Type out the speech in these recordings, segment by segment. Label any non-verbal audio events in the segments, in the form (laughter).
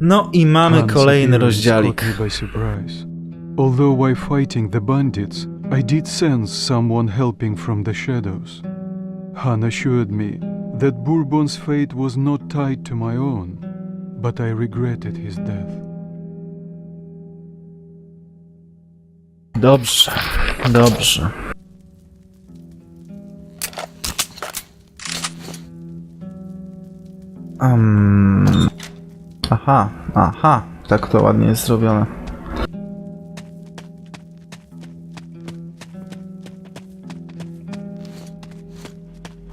No i mamy kolejny rozdziałik. caught me by surprise. Although while fighting the bandits, I did sense someone helping from the shadows. Han assured me that Bourbon's fate was not tied to my own, but I regretted his death. Dobrze, dobrze. Um, aha, aha, tak to ładnie jest zrobione.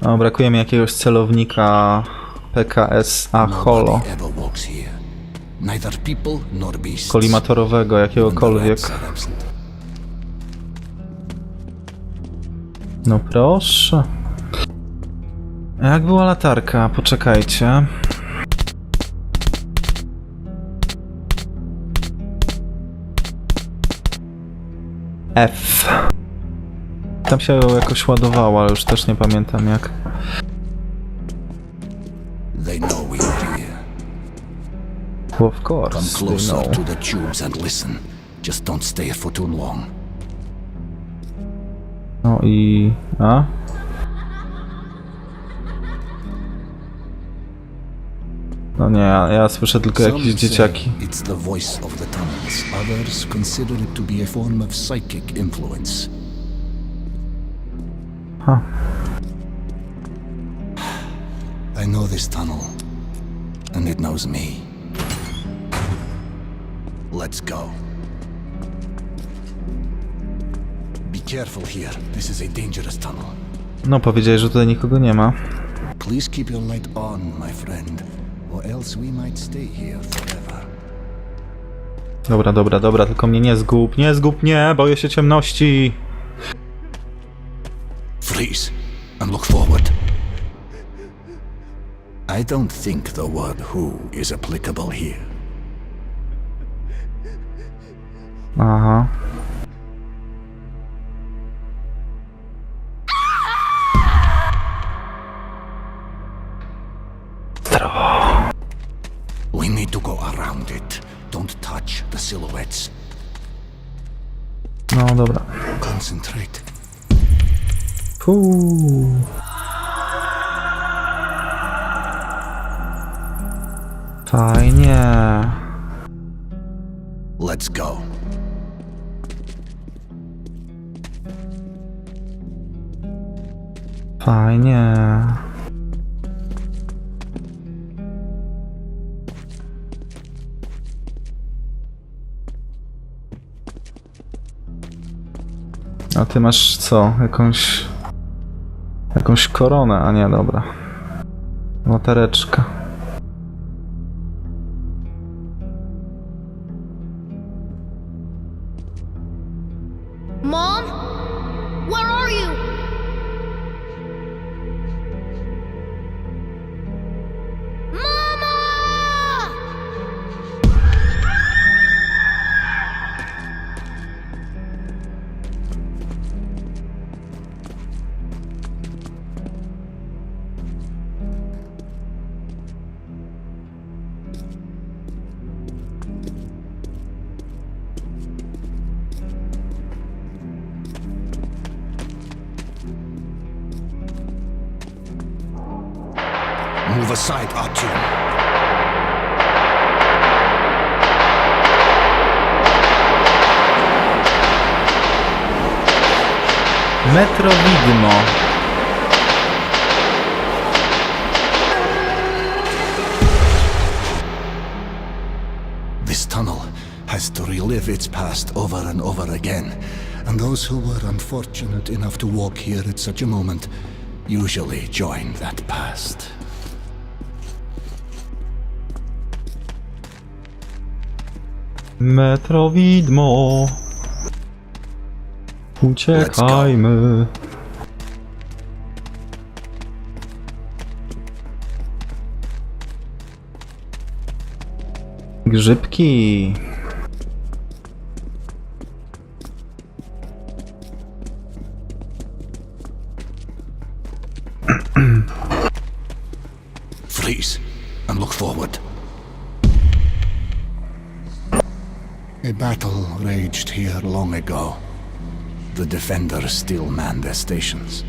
O, brakuje mi jakiegoś celownika PKS-A Holo, kolimatorowego jakiegokolwiek. No proszę. Jak była latarka? Poczekajcie. F. Tam się jakoś ładowało, ale już też nie pamiętam jak. They know we are here. Of Come course, they closer know. to the tubes and listen. Just don't stay for too long. No i... A? No nie, ja, ja słyszę tylko jakieś dzieciaki. It's the voice of the tunnels. Others consider it to be a form of psychic influence. Huh. I know this tunnel, and it knows me. Let's go. Be careful here. This is a dangerous tunnel. No powiedziałeś, że tutaj nikogo nie ma. Please keep your light on, my friend, or else we might stay here forever. Dobra, dobra, dobra, tylko mnie nie zgub, nie zgub mnie, boję się ciemności. Freeze and look forward. I don't think the word who is applicable here. Aha. Dobra. Concentrate. Fuu. Fajnie. Let's go. Fajnie. A ty masz co? Jakąś... Jakąś koronę, a nie, dobra. Latareczka. Mom? Artyom. Metro Widmo. This tunnel has to relive its past over and over again. And those who were unfortunate enough to walk here at such a moment usually join that past. Metro Widmo. Uciekajmy. Grzybki. Defenders still man their stations.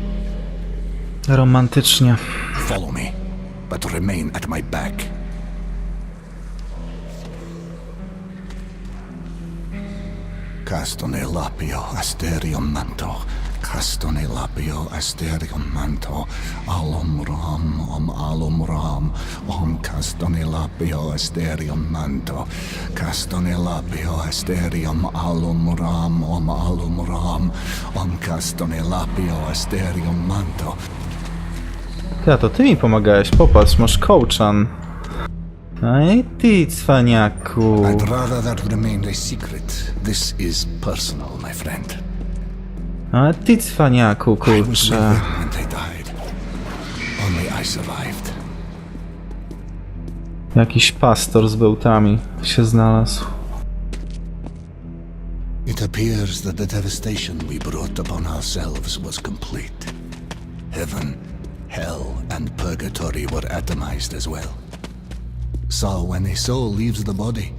Romantycznie. Follow me, but remain at my back. Castone lapio asterium manto. Castone lapio asterium manto. Alum ram om alum ram. Om castone lapio asterium manto. Castone lapio asterium alum ram om alum ram. Om castone lapio asterium manto. Ja, to ty mi pomagałeś, popatrz, masz kołczan. Ej, ty, cwaniaku. I'd rather that remained a secret. This is personal, my friend. A ty, cwaniaku, I was with kurczę. them when they died. Only I survived. Jakiś pastor z bełtami się znalazł. It appears that the devastation we brought upon ourselves was complete. Heaven, hell, and purgatory were atomized as well. So when a soul leaves the body,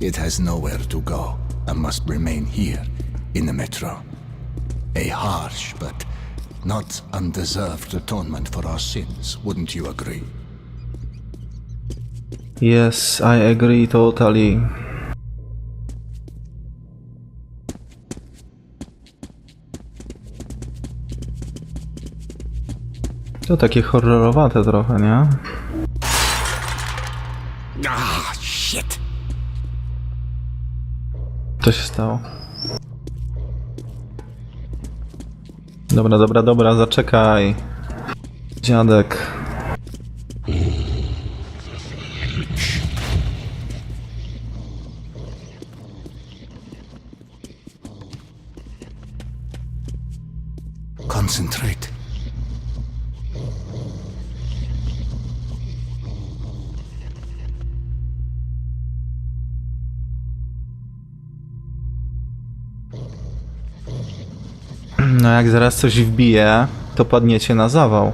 it has nowhere to go and must remain here in the metro. A harsh but not undeserved atonement for our sins, wouldn't you agree? Yes, I agree totally. To takie horrorowate trochę, nie? Ah, shit! Co się stało? Dobra, dobra, dobra, zaczekaj. Dziadek. Concentrate. No jak zaraz coś wbije, to padniecie na zawał.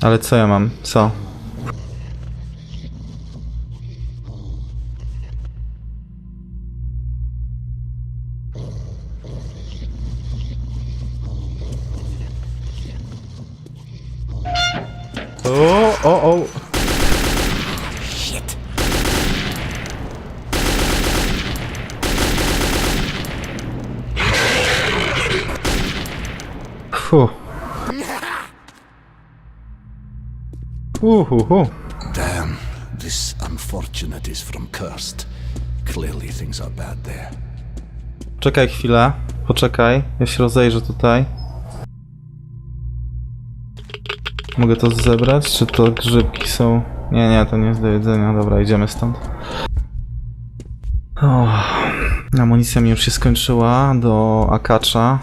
Ale co ja mam? Co? Uhuhu. Damn, this unfortunate is from Cursed. Clearly things are bad there. Czekaj chwilę. Poczekaj. Ja się rozejrzę tutaj. Mogę to zebrać? Czy to grzybki są? Nie, nie, to nie jest do jedzenia. Dobra, idziemy stąd. O, amunicja mi już się skończyła do akacza.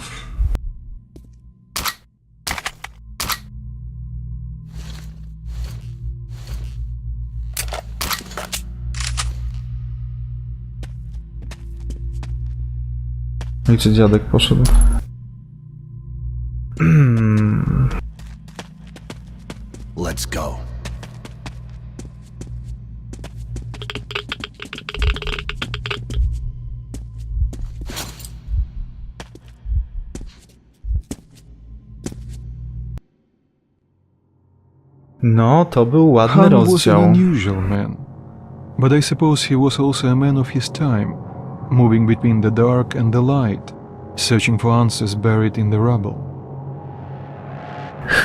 No I czy dziadek poszedł? (clears throat) Let's go. No, to był ładny Han was an rozdział. unusual man, but I suppose he was also a man of his time, moving between the dark and the light, searching for answers buried in the rubble.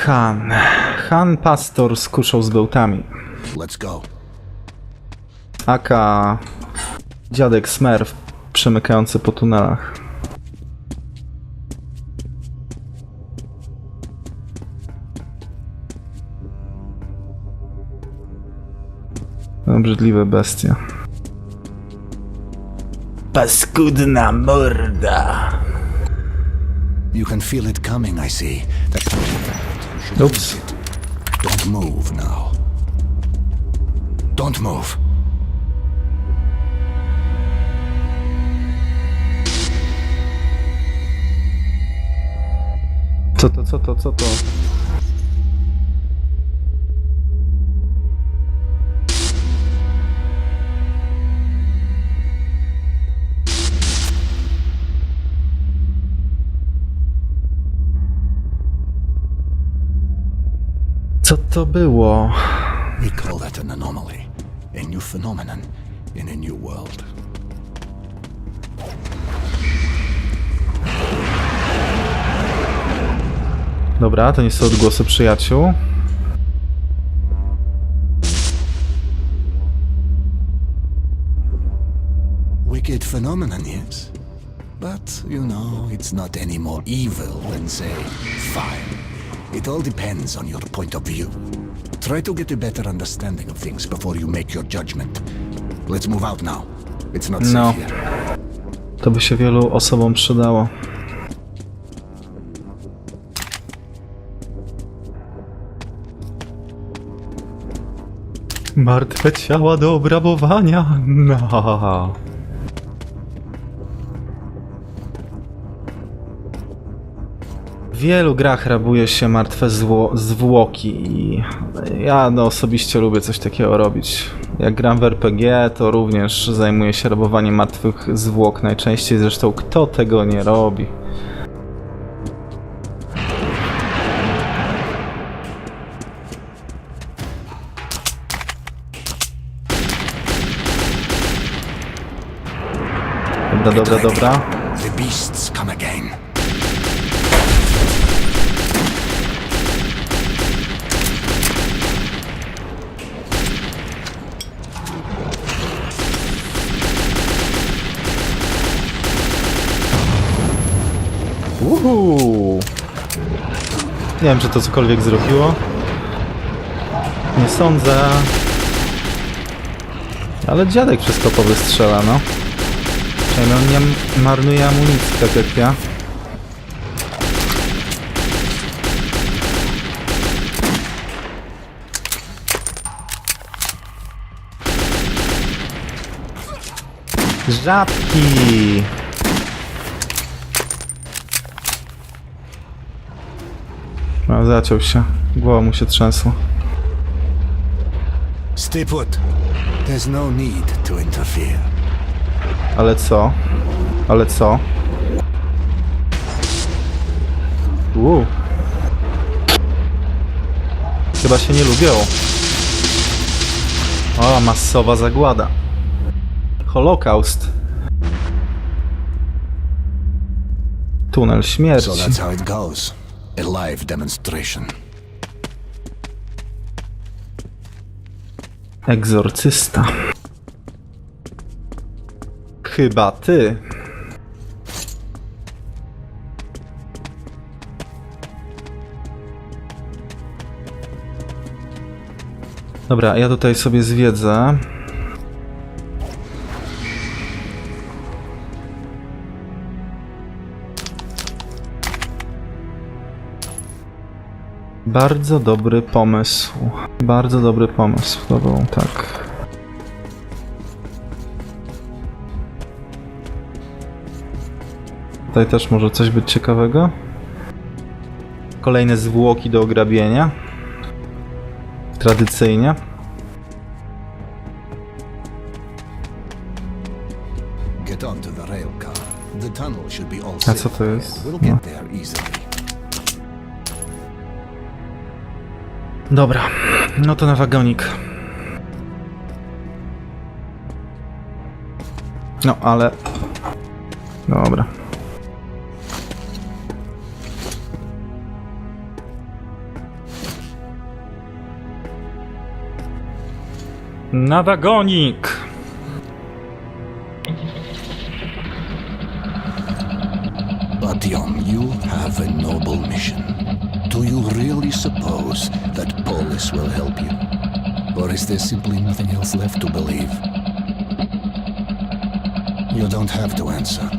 Han. Han pastor z kuszą z bełtami. Let's go. Aka dziadek Smurf przemykający po tunelach. Obrzydliwe bestie. Paskudna morda. You can feel it coming, I see. That's Oops. Don't move now. Don't move. Co to, co to, co to? To było? We call that an anomaly, a new phenomenon in a new world. Dobra, to nie są odgłosy przyjaciół. Wicked phenomenon, yes. But, you know, it's not any more evil than, say, fire. It all depends on your point of view. Try to get a better understanding of things before you make your judgment. Let's move out now. It's not safe No. here. To by się wielu osobom przydało. Martwe ciała do obrabowania. (laughs) No. W wielu grach rabuje się martwe zwłoki i ja no, osobiście lubię coś takiego robić. Jak gram w RPG, to również zajmuję się rabowaniem martwych zwłok najczęściej, zresztą kto tego nie robi? Dobra, dobra, dobra. Uhu. Nie wiem, czy to cokolwiek zrobiło. Nie sądzę. Ale dziadek wszystko powystrzela, no. Przynajmniej on nie marnuje amunicji, tak jak ja. Żabki! No, zaciął się. Głowa mu się trzęsła. Stay put. There's no need to interfere. Ale co? Ale co? Uuu. Chyba się nie lubią. O, masowa zagłada. Holokaust. Tunel So śmierci. that's how it goes. A live demonstration. Egzorcysta. Chyba ty. Dobra, ja tutaj sobie zwiedzę. Bardzo dobry pomysł. Bardzo dobry pomysł. To był tak. Tutaj też może coś być ciekawego. Kolejne zwłoki do ograbienia. Tradycyjnie. A co to jest? No. Dobra, no to na wagonik. No, ale... Dobra. Na wagonik! Or is there simply nothing else left to believe? You don't have to answer.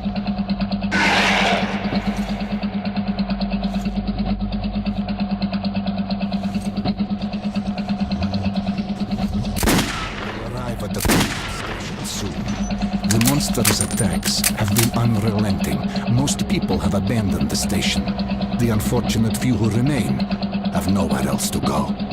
monster's attacks have been unrelenting. Most people have abandoned the station. The unfortunate few who remain have nowhere else to go.